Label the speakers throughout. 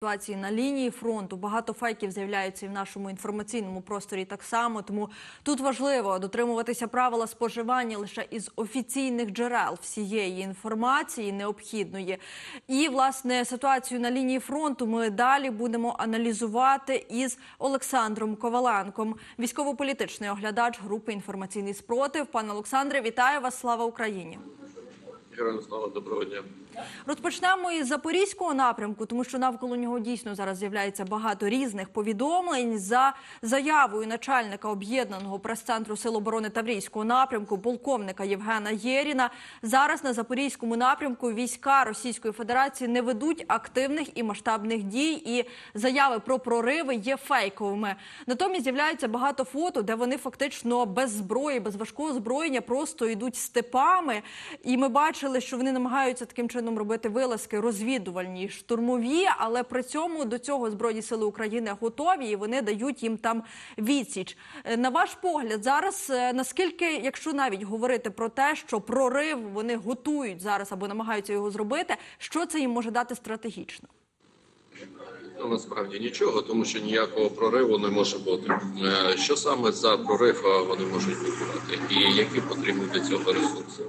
Speaker 1: Ситуації на лінії фронту багато фейків з'являються і в нашому інформаційному просторі так само. Тому тут важливо дотримуватися правила споживання лише із офіційних джерел всієї інформації необхідної. І власне ситуацію на лінії фронту ми далі будемо аналізувати із Олександром Коваленком, військово-політичний оглядач групи інформаційний спротив. Пане Олександре, вітаю вас! Слава Україні!
Speaker 2: Героям слава доброго дня.
Speaker 1: Розпочнемо із запорізького напрямку, тому що навколо нього дійсно зараз з'являється багато різних повідомлень за заявою начальника об'єднаного прес-центру Сил оборони Таврійського напрямку, полковника Євгена Єріна. Зараз на запорізькому напрямку війська Російської Федерації не ведуть активних і масштабних дій, і заяви про прориви є фейковими. Натомість з'являється багато фото, де вони фактично без зброї, без важкого озброєння просто йдуть степами. І ми бачили, що вони намагаються таким чином робити вилазки розвідувальні, штурмові, але при цьому до цього збройні сили України готові і вони дають їм там відсіч. Е, На ваш погляд, зараз е, наскільки, якщо навіть говорити про те, що прорив вони готують зараз або намагаються його зробити, що це їм може дати стратегічно?
Speaker 2: Ну, насправді нічого, тому що ніякого прориву не може бути. Е, Що саме за прорив вони можуть виконати, і які потрібні для цього ресурси?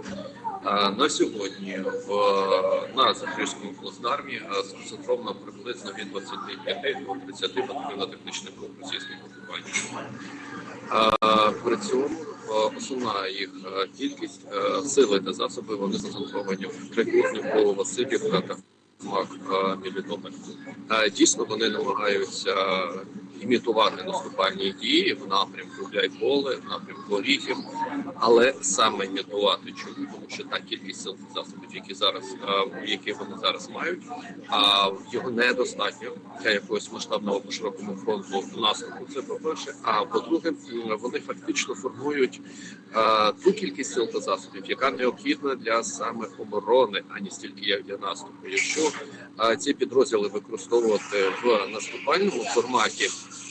Speaker 2: На сьогодні в на Запорізькому плацдармі сконцентровано приблизно від 25 до 30 матеріально-технічних груп російських окупантів. При цьому основна їх кількість сили та засоби вони сконцентровані в Трикутні, Васильівка та Мак Мілітополь. Е, Дійсно, вони намагаються імітувати наступальні дії в напрямку Гуляйполе, в напрямку Оріхів, але саме імітувати чому, тому що та кількість засобів, які зараз е, які вони зараз мають, а його недостатньо для якогось масштабного по широкому фронту наступу. Це по перше. А по-друге, вони фактично формують е, ту кількість сил та засобів, яка необхідна для саме оборони, а не стільки як для наступу. Якщо е, ці підрозділи використовувати в наступальному форматі,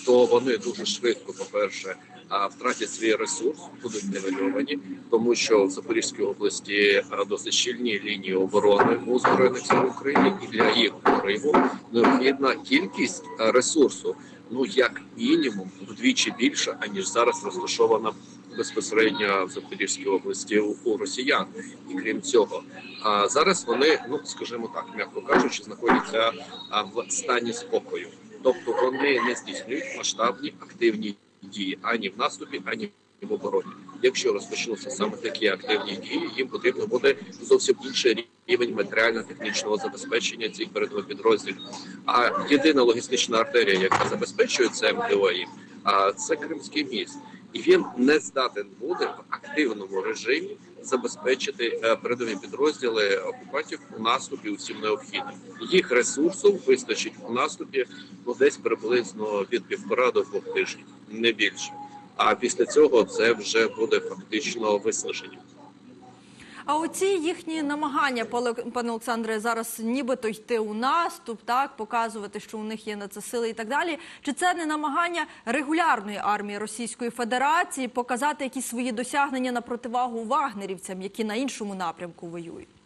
Speaker 2: то вони дуже швидко, по перше, втратять свій ресурс, будуть нивельовані, тому що в Запорізькій області досить щільні лінії оборони у збройних сил України, і для їх прориву необхідна кількість ресурсу, ну як мінімум вдвічі більше, аніж зараз розташована безпосередньо в Запорізькій області у, у росіян. І крім цього, а зараз вони, ну скажімо так, м'яко кажучи, знаходяться в стані спокою, тобто вони не здійснюють масштабні активні дії ані в наступі, ані в обороні. Якщо розпочнуться саме такі активні дії, їм потрібно буде зовсім інший рівень матеріально-технічного забезпечення цих передових підрозділів. А єдина логістична артерія, яка забезпечує це МДО, їм, а це Кримський міст, і він не здатен буде в активному режимі забезпечити е, передові підрозділи окупантів у наступі усім необхідним. Їх ресурсу вистачить у наступі ну десь приблизно від півтора до двох тижнів, не більше. А після цього це вже буде фактично виснаження.
Speaker 1: А оці їхні намагання, пане Олександре, зараз нібито йти у наступ, так показувати, що у них є на це сили і так далі. Чи це не намагання регулярної армії Російської Федерації показати якісь свої досягнення на противагу вагнерівцям, які на іншому напрямку воюють?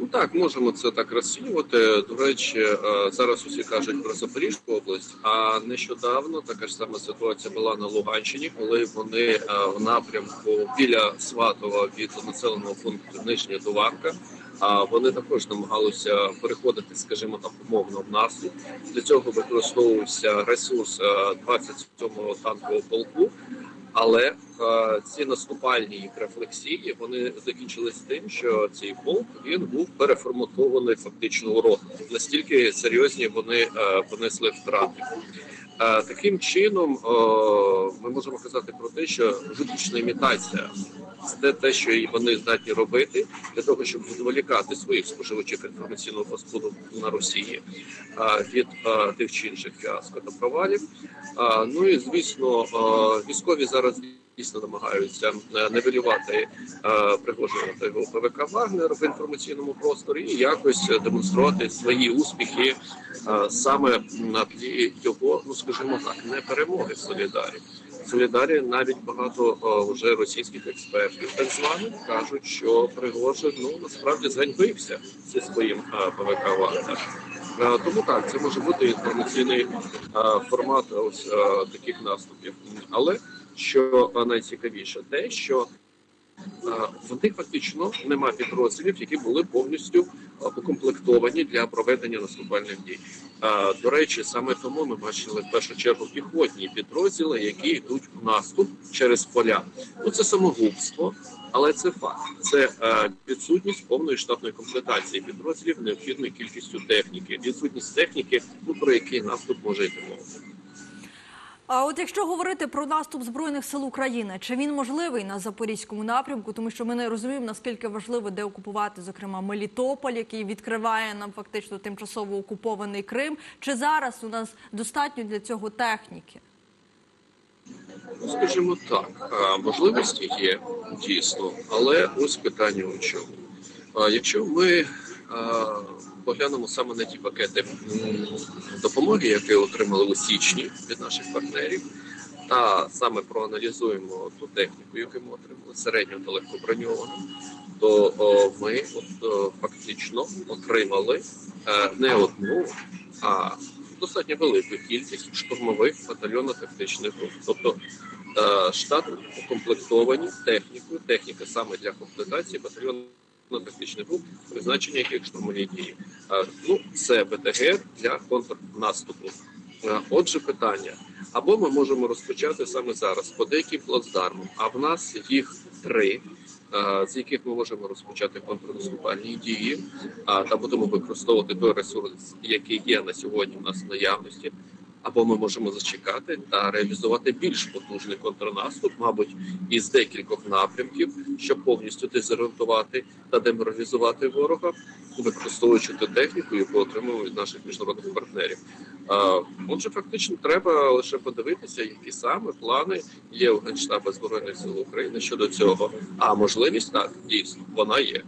Speaker 2: Ну так, можемо це так розцінювати. До речі, е, зараз усі кажуть про Запорізьку область. А нещодавно така ж сама ситуація була на Луганщині, коли вони е, в напрямку біля Сватова від населеного пункту Нижня Дуванка. А вони також намагалися переходити, скажімо так, умовно в наступ. Для цього використовувався ресурс е, 27-го танкового полку. Але е, ці наступальні їх рефлексії вони закінчились тим, що цей полк він був переформатований фактично у рот. Настільки серйозні вони е, понесли втрати. Е, таким чином е, ми можемо казати про те, що виключна імітація це те, що вони здатні робити для того, щоб відволікати своїх споживачів інформаційного фастфуду на Росії е, від е, тих чи інших фіаско та провалів. Ну і звісно, е, військові зараз дійсно намагаються е, нивелювати е, Пригожина та його ПВК Вагнер в інформаційному просторі і якось демонструвати свої успіхи е, саме на тлі його, ну скажімо так, не перемоги Солідарі. Солідарі навіть багато вже російських експертів так званих кажуть, що Пригожин ну насправді зганьбився зі своїм ПВК Вагнер. Тому так, це може бути інформаційний формат ось таких наступів. Але що е, найцікавіше, те, що е, в них фактично немає підрозділів, які були повністю е, укомплектовані для проведення наступальних дій. До речі, саме тому ми бачили в першу чергу піхотні підрозділи, які йдуть в наступ через поля. Ну це самогубство, але це факт. Це відсутність повної штатної комплектації підрозділів необхідною кількістю техніки. Відсутність техніки, ну про який наступ може йти мова.
Speaker 1: А от якщо говорити про наступ збройних сил України, чи він можливий на запорізькому напрямку, тому що ми не розуміємо наскільки важливо деокупувати, зокрема Мелітополь, який відкриває нам фактично тимчасово окупований Крим. Чи зараз у нас достатньо для цього техніки?
Speaker 2: Ну, Скажімо так, можливості є дійсно, але ось питання у чому. Якщо ми поглянемо саме на ті пакети допомоги, які отримали у січні від наших партнерів, та саме проаналізуємо ту техніку, яку ми отримали середньо та легко броньовану, то о, ми от, о, фактично отримали е, не одну, а достатньо велику кількість штурмових батальйонно-тактичних груп. Тобто е, штат укомплектовані технікою, техніка саме для комплектації батальйонно-тактичних груп, призначення яких штурмові дії. Е, Ну, це БТГ для контрнаступу. Е, Отже, питання. Або ми можемо розпочати саме зараз по деяким плацдармам, а в нас їх три, е, з яких ми можемо розпочати контрнаступальні дії, та будемо використовувати той ресурс, який є на сьогодні в нас в наявності. Або ми можемо зачекати та реалізувати більш потужний контрнаступ, мабуть, із декількох напрямків, щоб повністю дезорієнтувати та деморалізувати ворога, використовуючи ту техніку, яку отримуємо від наших міжнародних партнерів. Отже, фактично, треба лише подивитися, які саме плани є у Генштабу Збройних сил України щодо цього. А можливість так дійсно вона є.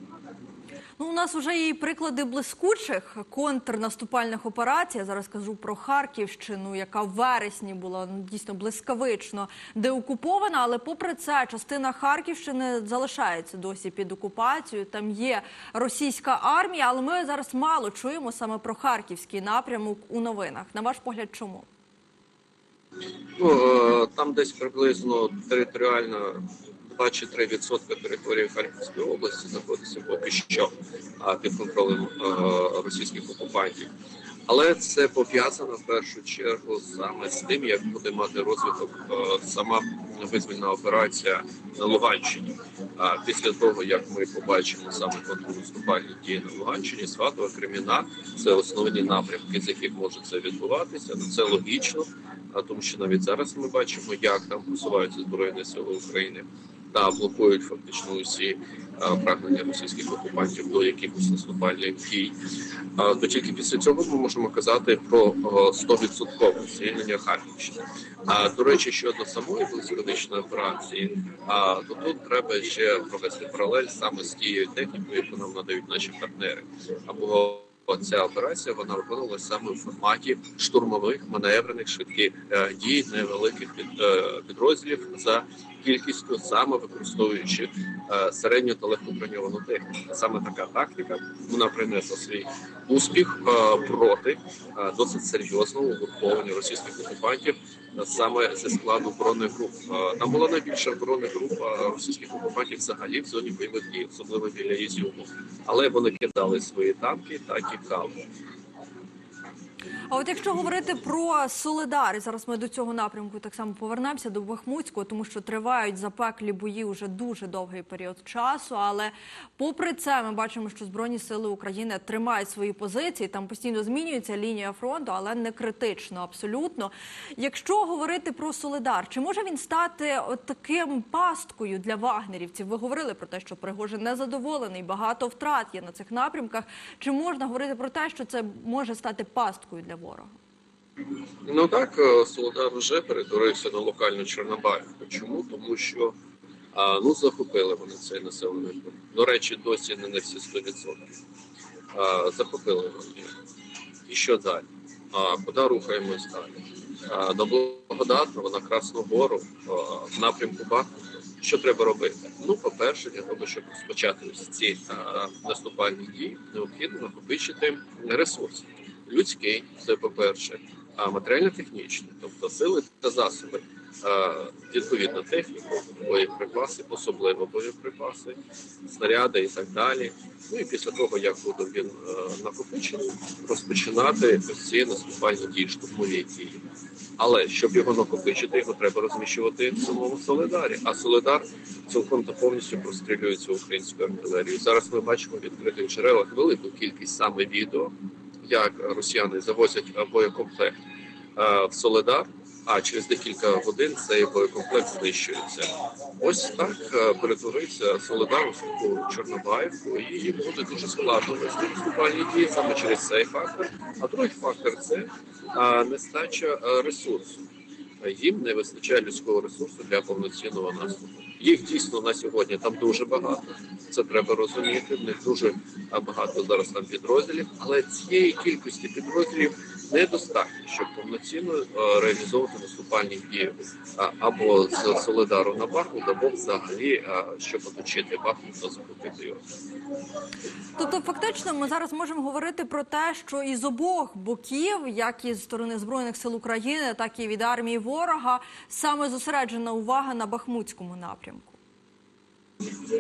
Speaker 1: Ну, у нас вже є приклади блискучих контрнаступальних операцій. Я зараз кажу про Харківщину, яка в вересні була ну, дійсно блискавично деокупована. Але попри це, частина Харківщини залишається досі під окупацією. Там є російська армія, але ми зараз мало чуємо саме про харківський напрямок у новинах. На ваш погляд, чому?
Speaker 2: Ну е, там десь приблизно територіально 2 чи 3 відсотки території Харківської області знаходиться поки що під контролем е, російських окупантів. Але це пов'язано в першу чергу саме з тим, як буде мати розвиток е, сама визвольна операція на Луганщині. А після того як ми побачимо саме контрнаступальні дії на Луганщині, Сватова, Креміна це основні напрямки, з яких може це відбуватися. Ну це логічно, а тому що навіть зараз ми бачимо, як там просуваються збройні сили України та блокують фактично усі прагнення російських окупантів до якихось наступальних дій. То тільки після цього ми можемо казати про о, 100% звільнення Харківщини. А до речі, щодо самої близьконичної операції, а то тут треба ще провести паралель саме з тією технікою, яку нам надають наші партнери. Або Ця операція вона виконувалася саме в форматі штурмових маневрених швидких е, дій невеликих під, е, підрозділів за кількістю, саме використовуючи е, середню та легку броньовану техніку. Саме така тактика вона принесла свій успіх проти досить серйозного угруповання російських окупантів саме зі складу оборонних груп. Е, Там була найбільша оборонна група російських окупантів взагалі в зоні бойових дій, особливо біля Ізюму. Але вони кидали свої танки та тікали.
Speaker 1: А от якщо говорити про Солидар, зараз ми до цього напрямку так само повернемося до Бахмутського, тому що тривають запеклі бої вже дуже довгий період часу. Але попри це, ми бачимо, що збройні сили України тримають свої позиції. Там постійно змінюється лінія фронту, але не критично абсолютно. Якщо говорити про Солидар, чи може він стати таким пасткою для вагнерівців? Ви говорили про те, що Пригожин незадоволений, багато втрат є на цих напрямках. Чи можна говорити про те, що це може стати пасткою для ворога?
Speaker 2: Ну так, е, Солодар вже перетворився на локальну Чорнобаївку. Чому? Тому що а, ну захопили вони цей населений пункт. До речі, досі не на всі 100%. А, захопили вони. І що далі? А, куди рухаємось далі? А, до Благодатного на Красну Гору в напрямку Бахмуту. Що треба робити? Ну, по-перше, для того, щоб розпочати ці а, наступальні дії, необхідно накопичити ресурси. Людський, це по-перше, а матеріально-технічний, тобто сили та засоби, відповідно техніку, боєприпаси, особливо боєприпаси, снаряди і так далі. Ну і після того, як буде він накопичений, розпочинати ці наступальні дії, штурмові дії. Але щоб його накопичити, його треба розміщувати в самому Соледарі. А Соледар цілком та повністю прострілюється українською артилерією. Зараз ми бачимо в відкритих джерелах велику кількість саме відео, як росіяни завозять боєкомплект е, в Соледар. А через декілька годин цей боєкомплект знищується. Ось так е, перетворився Соледар у Чорнобаївку, і їм буде дуже складно вести наступальні дії саме через цей фактор. А другий фактор це нестача е, ресурсу. Їм не вистачає людського ресурсу для повноцінного наступу. Їх дійсно на сьогодні там дуже багато. Це треба розуміти. В них дуже багато зараз там підрозділів, але цієї кількості підрозділів недостатньо, щоб повноцінно е, реалізовувати наступальні дії або з Солидару на Бахмут, або взагалі щоб оточити Бахмут та захопити його.
Speaker 1: Тобто, фактично, ми зараз можемо говорити про те, що із обох боків, як із сторони збройних сил України, так і від армії ворога, саме зосереджена увага на Бахмутському напрямку.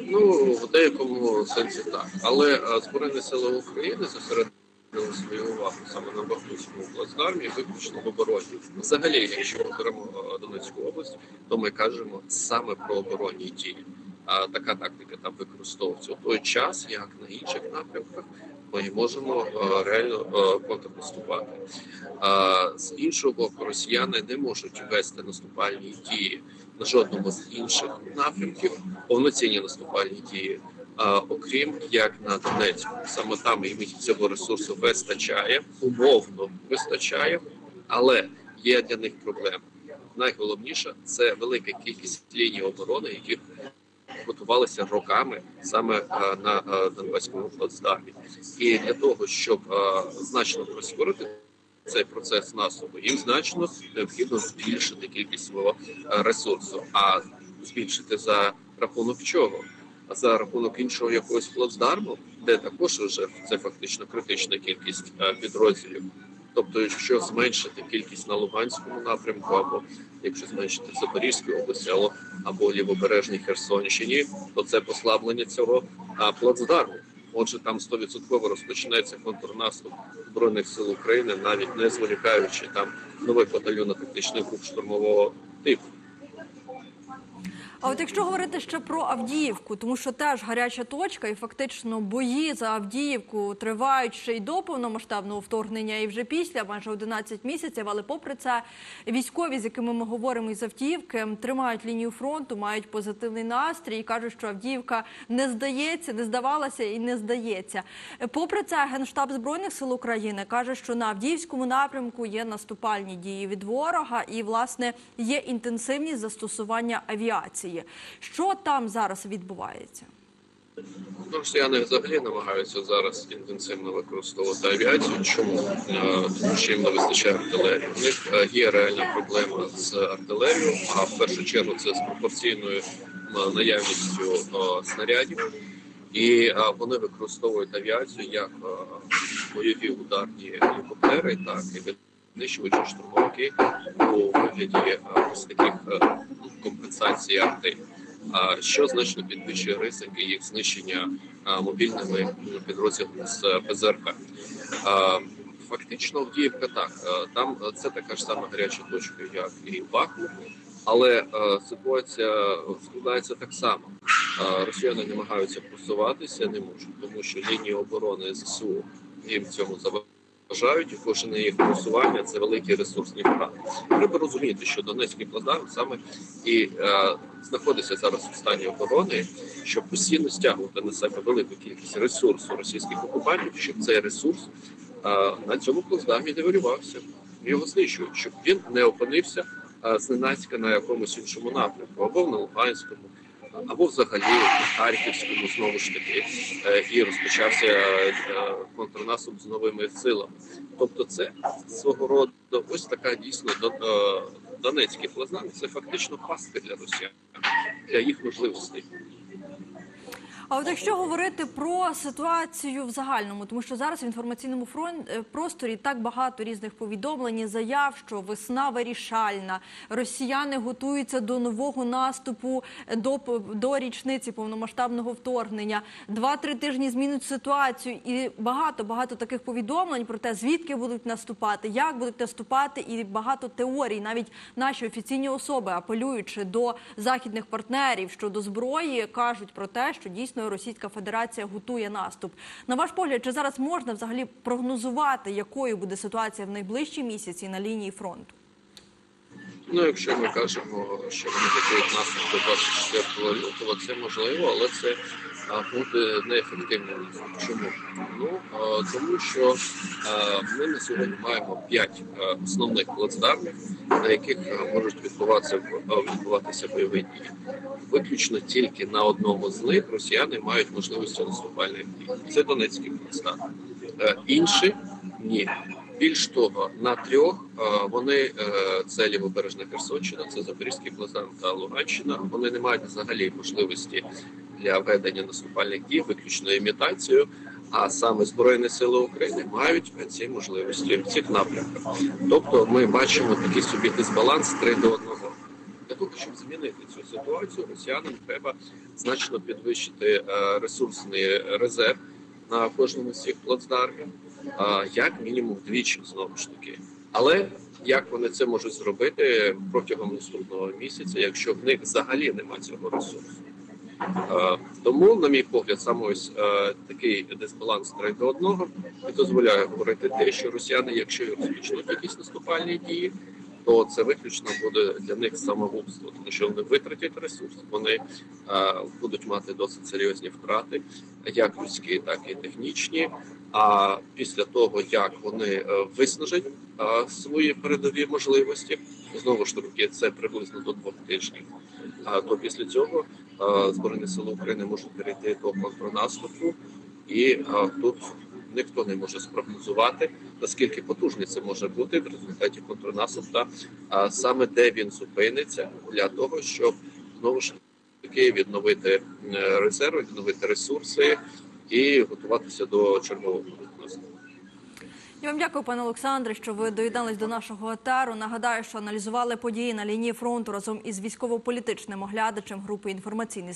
Speaker 2: Ну в деякому сенсі так, але е, збройні сили України зосередили свою увагу саме на Бахмутському плацдармі, виключно в обороні. Взагалі, якщо ми беремо е, Донецьку область, то ми кажемо саме про оборонні дії. А така тактика там використовується у той час, як на інших напрямках. Ми можемо е, реально е, контрнаступати. З іншого боку, росіяни не можуть вести наступальні дії на жодному з інших напрямків, повноцінні наступальні дії, окрім як на Донецьку. Саме там їм цього ресурсу вистачає, умовно вистачає, але є для них проблеми. Найголовніше це велика кількість ліній оборони, які готувалися роками саме а, на а, Донбаському плацдармі. І для того, щоб а, значно прискорити цей процес наступу, їм значно необхідно збільшити кількість свого е, ресурсу, а збільшити за рахунок чого? А за рахунок іншого якогось плацдарму, де також вже це фактично критична кількість е, підрозділів. Тобто, якщо зменшити кількість на Луганському напрямку, або якщо зменшити в Запорізькій області, або, або лівобережній Херсонщині, то це послаблення цього а, плацдарму. Отже, там 100% розпочнеться контрнаступ збройних сил України, навіть не зволікаючи там новий батальйон тактичних груп штурмового типу.
Speaker 1: А от якщо говорити ще про Авдіївку, тому що теж гаряча точка, і фактично бої за Авдіївку тривають ще й до повномасштабного вторгнення, і вже після майже 11 місяців. Але попри це, військові, з якими ми говоримо із Авдіївки, тримають лінію фронту, мають позитивний настрій і кажуть, що Авдіївка не здається, не здавалася і не здається. Попри це, генштаб збройних сил України каже, що на Авдіївському напрямку є наступальні дії від ворога, і власне є інтенсивність застосування авіації. Що там зараз відбувається?
Speaker 2: Росіяни взагалі намагаються зараз інтенсивно використовувати авіацію. Чому Е, тому, що їм не вистачає артилерії? У них е, є реальна проблема з артилерією, а в першу чергу це з пропорційною е, наявністю снарядів. І вони використовують авіацію як бойові ударні гелікоптери, так і винищувачі штурмовики у вигляді е, ось таких е, компенсацій арти. Що значно підвищує ризики їх знищення мобільними підрозділами з е, ПЗРК. Фактично, Авдіївка так, е, там е, це така ж сама гаряча точка, як і Бахмут, але е, ситуація складається так само. Е, Росіяни намагаються просуватися, не можуть, тому що лінії оборони ЗСУ їм цьому заважають, і кожне їх просування це великі ресурсні втрати. Треба розуміти, що Донецький плацдарм саме і е, знаходиться зараз в стані оборони, щоб постійно стягувати на себе велику кількість ресурсу російських окупантів, щоб цей ресурс е, на цьому плацдармі девалювався. Його знищують, щоб він не опинився е, зненацька на якомусь іншому напрямку, або на Луганському, або взагалі в Харківському знову ж таки, е, і розпочався е, контрнаступ з новими силами. Тобто, це свого роду ось така дійсно е, Донецький плацдарм. Це фактично пастка для росіян, для їх можливостей.
Speaker 1: А от якщо говорити про ситуацію в загальному, тому що зараз в інформаційному фрон- е, просторі так багато різних повідомлень, і заяв, що весна вирішальна, росіяни готуються до нового наступу е, до, до річниці повномасштабного вторгнення. Два-три тижні змінить ситуацію, і багато багато таких повідомлень про те, звідки будуть наступати, як будуть наступати, і багато теорій. Навіть наші офіційні особи, апелюючи до західних партнерів щодо зброї, кажуть про те, що дійсно Російська Федерація готує наступ. На ваш погляд, чи зараз можна взагалі прогнозувати, якою буде ситуація в найближчі місяці на лінії фронту?
Speaker 2: Ну, якщо ми кажемо, що вони готують наступ до 24 лютого, це можливо, але це буде неефективним. Чому? Ну тому що ми на сьогодні маємо 5 основних плацдармів, на яких можуть відбуватися відбуватися бойові дії. Виключно тільки на одному з них росіяни мають можливості наступальних дій. Це Донецький плацдарм. Е, Інші ні. Більш того, на трьох е, вони е, це лівобережна Херсонщина, це Запорізький плацдарм та Луганщина. Вони не мають взагалі можливості для ведення наступальних дій, виключно імітацію. А саме Збройні Сили України мають ці можливості в цих напрямках. Тобто, ми бачимо такий собі дисбаланс 3 до 1. Для того, щоб змінити цю ситуацію, росіянам треба значно підвищити е, ресурсний резерв на кожному з цих плацдармів, як мінімум вдвічі знову ж таки. Але як вони це можуть зробити протягом наступного місяця, якщо в них взагалі немає цього ресурсу? Е, Тому, на мій погляд, саме ось е, такий дисбаланс 3 до 1 і дозволяє говорити те, що росіяни, якщо розпочнуть якісь наступальні дії, то це виключно буде для них самогубство, тому що вони витратять ресурс, вони е, будуть мати досить серйозні втрати, як людські, так і технічні. А після того, як вони е, виснажать е, свої передові можливості, знову ж таки, це приблизно до двох тижнів. А то після цього е, Збройні сили України можуть перейти до контрнаступу, і е, тут ніхто не може спрогнозувати, наскільки потужний це може бути в результаті контрнаступу, та а саме де він зупиниться для того, щоб знову ж таки відновити резерви, відновити ресурси і готуватися до чергового наступу.
Speaker 1: Я вам дякую, пане Олександре, що ви доєднались до нашого етеру. Нагадаю, що аналізували події на лінії фронту разом із військово-політичним оглядачем групи інформаційний